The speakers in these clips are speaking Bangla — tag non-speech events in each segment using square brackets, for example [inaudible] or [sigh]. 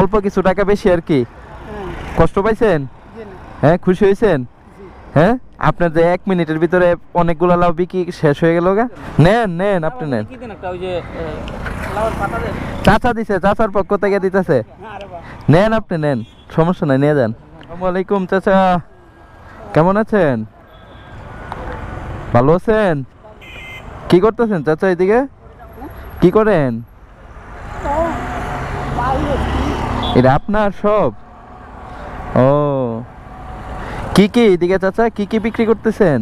অল্প কিছু টাকা বেশি আর কি? হ্যাঁ। কষ্ট পাইছেন? হ্যাঁ খুশি হয়েছেন? হ্যাঁ? আপনার যে এক মিনিটের ভিতরে অনেকগুলো লাউ বিক্রি শেষ হয়ে গেল গা? নেন নেন আপনি নেন। কি দিন একটা ওই যে এ, লাউয়ের পাতা দেন? চাচা দিছে চাচার পক্ষ থেকে দিতেছে। হ্যাঁ নেন আপনি নেন। সমস্যা নাই নিয়ে যান। আসসালামু আলাইকুম চাচা। কেমন আছেন? ভালো আছেন? কি করতেছেন চাচা এদিকে? কি করেন? এটা আপনার সব? ও। কি কি এদিকে চাচা কি কি বিক্রি করতেছেন?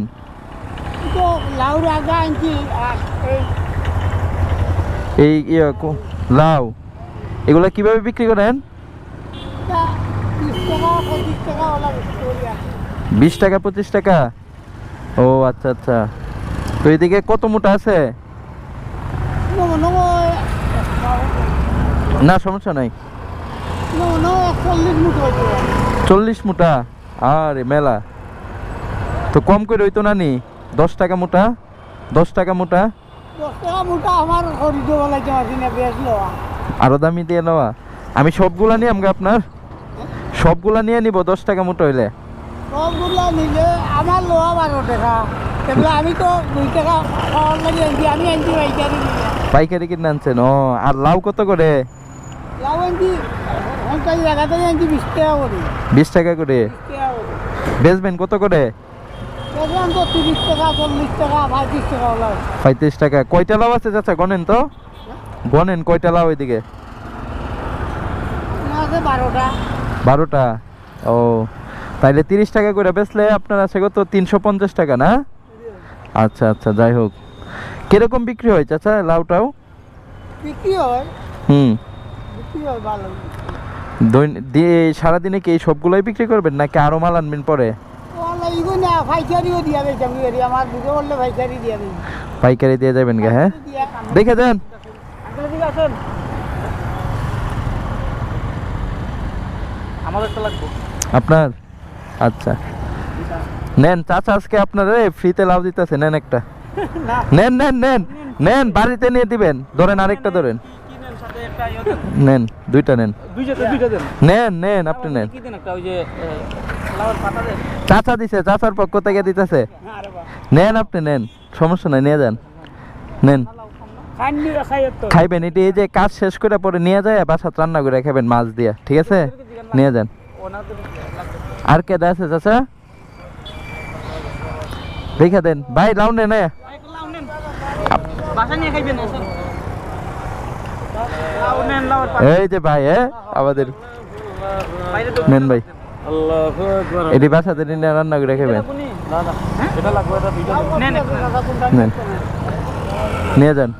এই ইয়ে লাউ। এগুলা কীভাবে বিক্রি করেন। বিশ টাকা পঁচিশ টাকা? ও আচ্ছা আচ্ছা। তো এদিকে কত মোটা আছে? না সমস্যা নাই। চল্লিশ মোটা আরে মেলা। তো কম করে হইতো না নি? দশ টাকা মোটা দশ টাকা মোটা আরও দামি দিয়ে নেওয়া আমি সবগুলা নিয়ে আমগা আপনার? সবগুলা নিয়ে নিব দশ টাকা মোটা হইলে। সবগুলো নিলে আমার লোয়া বারো টাকা। সেগুলো আমি তো দুই টাকা খাওয়ার লাগে আমি আনছি পাইকারি পাইকারি কিনে আনছেন? ও আর লাউ কত করে? লাউ আনছি পঞ্চাশ জায়গাতে আনছি বিশ টাকা করে। বিশ টাকা করে? বেচবেন কত করে? পঁয়ত্রিশ টাকা কয়টা লাউ আছে চাচা গনেন তো? গনেন কয়টা লাউ ওইদিকে বারোটা। বারোটা? ও তাইলে তিরিশ টাকা করে বেচলে আপনার আছে কত? তিনশো পঞ্চাশ টাকা না? আচ্ছা আচ্ছা যাই হোক। কীরকম বিক্রি হয় চাচা লাউটাও? বিক্রি হয়। হুম। বিক্রি হয় ভালো। দৈন- দিয়ে সারাদিনে কি এই সবগুলোই বিক্রি করবেন নাকি আরও মাল আনবেন পরে? পাইকারি দিয়া যাবেন গে হ্যাঁ? দেখে দেন। আপনার? আচ্ছা। নেন চাচা আজকে আপনার ফ্রিতে লাভ দিতেছে নেন একটা। [laughs] নেন নেন নেন নেন বাড়িতে নিয়ে দিবেন। ধরেন আরেকটা ধরেন কিনেন সাথে একটা ইয়ে দেন নেন দুইটা নেন। দুইটা দেন নেন নেন আপনি নেন। চাচা দিছে চাচার পক্ষ থেকে দিতেছে। হ্যাঁ নেন আপনি নেন সমস্যা নাই নিয়ে যান। নেন। খাইবেন এটি এই যে কাজ শেষ করে পরে নিয়ে যায় বাসাত রান্না করে খাবেন মাছ দিয়া ঠিক আছে? নিয়ে যান। আর কে আছে চাচা? দেখে দেন। ভাই লাউ নেন এ। লাউ নেন বাসা নিয়ে খাইবেন আসেন লাউ নেন লাউয়ের পাতা এই যে ভাই হ্যাঁ আমাদের নেন ভাই। এটি বাসাতে নিয়ে রান্না করে খাবেন নিয়ে যান।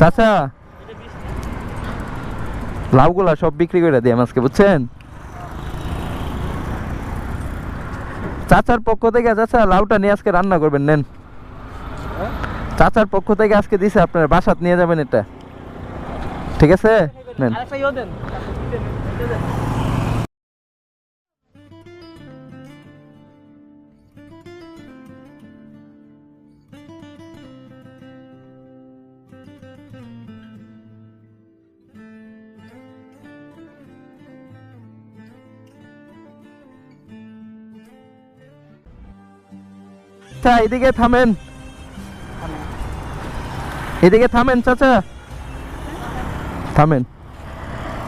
চাচা, লাউগুলা সব বিক্রি করে দিয়ে আজকে, বুঝছেন? চাচার পক্ষ থেকে চাচা, লাউটা নিয়ে আজকে রান্না করবেন, নেন। চাচার পক্ষ থেকে আজকে দিছে আপনার, বাসাত নিয়ে যাবেন এটা। ঠিক আছে? নেন। চাচা এদিকে থামেন। এদিকে থামেন, চাচা। থামেন।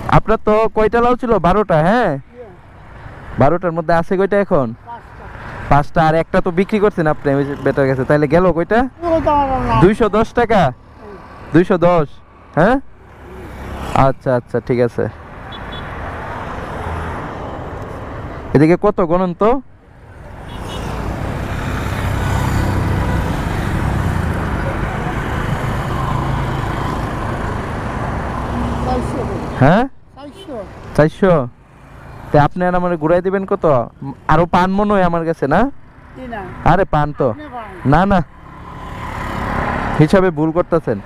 আপনার তো কয়টা লাউ ছিল? বারোটা হ্যাঁ? বারোটার মধ্যে আছে কয়টা এখন? পাঁচটা। আর একটা তো বিক্রি করছেন আপনি, ওই বেটার কাছে। তাহলে গেল কয়টা? দুইশো দশ টাকা? দুইশো দশ? হ্যাঁ? আচ্ছা আচ্ছা ঠিক আছে। এদিকে কত গণন তো? হ্যাঁ? চারশো। তা আপনি আর আমার ঘুরাই দিবেন কত? আরও পান মনে হয় আমার কাছে না? আরে পান তো। না না। হিসাবে ভুল করতেছেন।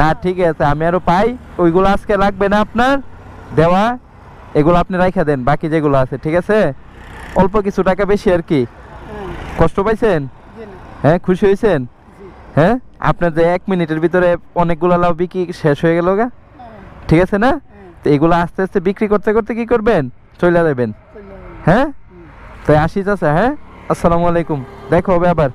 না ঠিক আছে আমি আরও পাই। ওইগুলো আজকে লাগবে না আপনার? দেওয়া? এগুলো আপনি রাইখা দেন বাকি যেগুলো আছে ঠিক আছে? অল্প কিছু টাকা বেশি আর কি। কষ্ট পাইছেন? হ্যাঁ খুশি হয়েছেন হ্যাঁ? আপনার যে এক মিনিটের ভিতরে অনেকগুলো লাউ বিক্রি শেষ হয়ে গেল গা। ঠিক আছে না? তো এগুলো আস্তে আস্তে বিক্রি করতে করতে কি করবেন? চলে যাবেন। হ্যাঁ? তাই আসি আছে হ্যাঁ? আসসালামু আলাইকুম। দেখো হবে আবার।